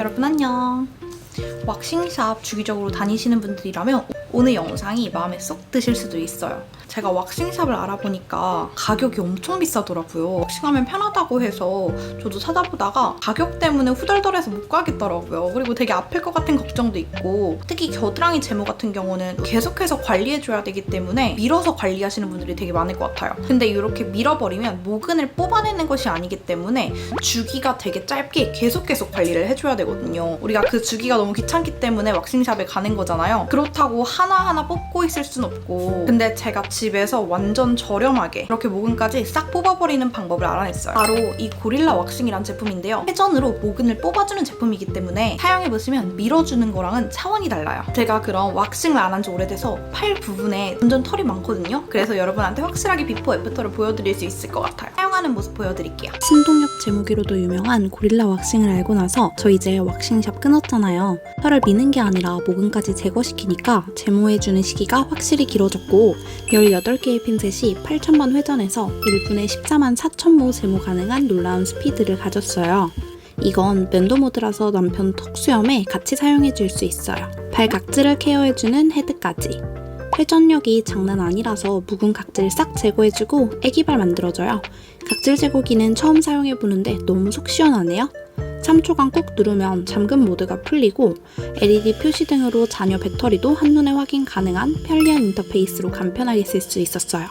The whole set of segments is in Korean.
여러분 안녕. 왁싱샵 주기적으로 다니시는 분들이라면 오늘 영상이 마음에 쏙 드실 수도 있어요. 제가 왁싱샵을 알아보니까 가격이 엄청 비싸더라고요. 왁싱하면 편하다고 해서 저도 찾아보다가 가격 때문에 후덜덜해서 못 가겠더라고요. 그리고 되게 아플 것 같은 걱정도 있고 특히 겨드랑이 제모 같은 경우는 계속해서 관리해줘야 되기 때문에 밀어서 관리하시는 분들이 되게 많을 것 같아요. 근데 이렇게 밀어버리면 모근을 뽑아내는 것이 아니기 때문에 주기가 되게 짧게 계속 계속 관리를 해줘야 되거든요. 우리가 그 주기가 너무 귀찮기 때문에 왁싱샵에 가는 거잖아요. 그렇다고 하나하나 뽑고 있을 순 없고 근데 제가 집에서 완전 저렴하게 이렇게 모근까지 싹 뽑아버리는 방법을 알아냈어요. 바로 이 고릴라 왁싱이란 제품인데요. 회전으로 모근을 뽑아주는 제품이기 때문에 사용해보시면 밀어주는 거랑은 차원이 달라요. 제가 그런 왁싱을 안 한 지 오래돼서 팔 부분에 완전 털이 많거든요. 그래서 여러분한테 확실하게 비포 애프터를 보여드릴 수 있을 것 같아요. 사용하는 모습 보여드릴게요. 신동엽 제모기로도 유명한 고릴라 왁싱을 알고 나서 저 이제 왁싱샵 끊었잖아요. 털을 미는 게 아니라 모근까지 제거시키니까 제모해주는 시기가 확실히 길어졌고 18개의 핀셋이 8,000번 회전해서 1분에 14만 4,000모 제모 가능한 놀라운 스피드를 가졌어요. 이건 면도 모드라서 남편 턱 수염에 같이 사용해 줄 수 있어요. 발 각질을 케어해주는 헤드까지. 회전력이 장난 아니라서 묵은 각질 싹 제거해주고 애기발 만들어줘요. 각질 제거기는 처음 사용해보는데 너무 속 시원하네요. 3초간 꾹 누르면 잠금 모드가 풀리고 LED 표시 등으로 자녀 배터리도 한눈에 확인 가능한 편리한 인터페이스로 간편하게 쓸 수 있었어요.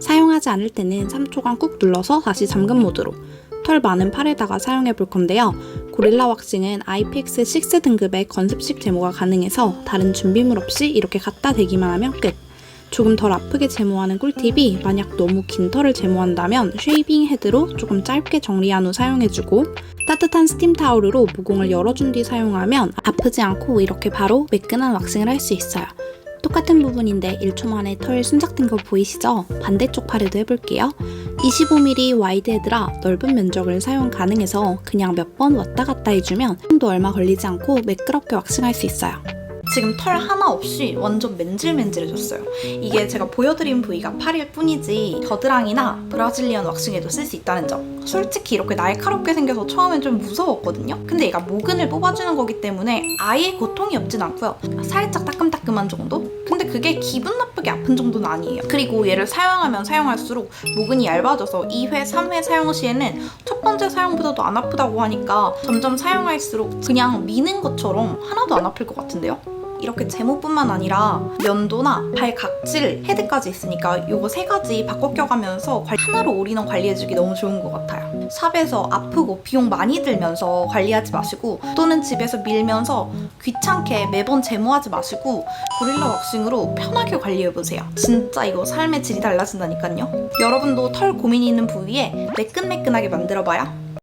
사용하지 않을 때는 3초간 꾹 눌러서 다시 잠금 모드로 털 많은 팔에다가 사용해 볼 건데요. 고릴라 왁싱은 IPX6 등급의 건습식 제모가 가능해서 다른 준비물 없이 이렇게 갖다 대기만 하면 끝. 조금 덜 아프게 제모하는 꿀팁이 만약 너무 긴 털을 제모한다면 쉐이빙 헤드로 조금 짧게 정리한 후 사용해주고 따뜻한 스팀 타올으로 모공을 열어준 뒤 사용하면 아프지 않고 이렇게 바로 매끈한 왁싱을 할 수 있어요. 똑같은 부분인데 1초 만에 털 순삭된 거 보이시죠? 반대쪽 팔에도 해볼게요. 25mm 와이드 헤드라 넓은 면적을 사용 가능해서 그냥 몇 번 왔다 갔다 해주면 손도 얼마 걸리지 않고 매끄럽게 왁싱할 수 있어요. 지금 털 하나 없이 완전 맨질맨질해졌어요. 이게 제가 보여드린 부위가 팔일 뿐이지 겨드랑이나 브라질리언 왁싱에도 쓸 수 있다는 점. 솔직히 이렇게 날카롭게 생겨서 처음엔 좀 무서웠거든요. 근데 얘가 모근을 뽑아주는 거기 때문에 아예 고통이 없진 않고요. 살짝 따끔따끔한 정도? 근데 그게 기분 나쁘게 아픈 정도는 아니에요. 그리고 얘를 사용하면 사용할수록 모근이 얇아져서 2회, 3회 사용 시에는 첫 번째 사용보다도 안 아프다고 하니까 점점 사용할수록 그냥 미는 것처럼 하나도 안 아플 것 같은데요? 이렇게 제모뿐만 아니라 면도나 발 각질, 헤드까지 있으니까 요거 세 가지 바꿔 껴가면서 관- 하나로 올인원 관리해주기 너무 좋은 것 같아요. 샵에서 아프고 비용 많이 들면서 관리하지 마시고 또는 집에서 밀면서 귀찮게 매번 제모하지 마시고 고릴라 왁싱으로 편하게 관리해보세요. 진짜 이거 삶의 질이 달라진다니까요. 여러분도 털 고민이 있는 부위에 매끈매끈하게 만들어봐요.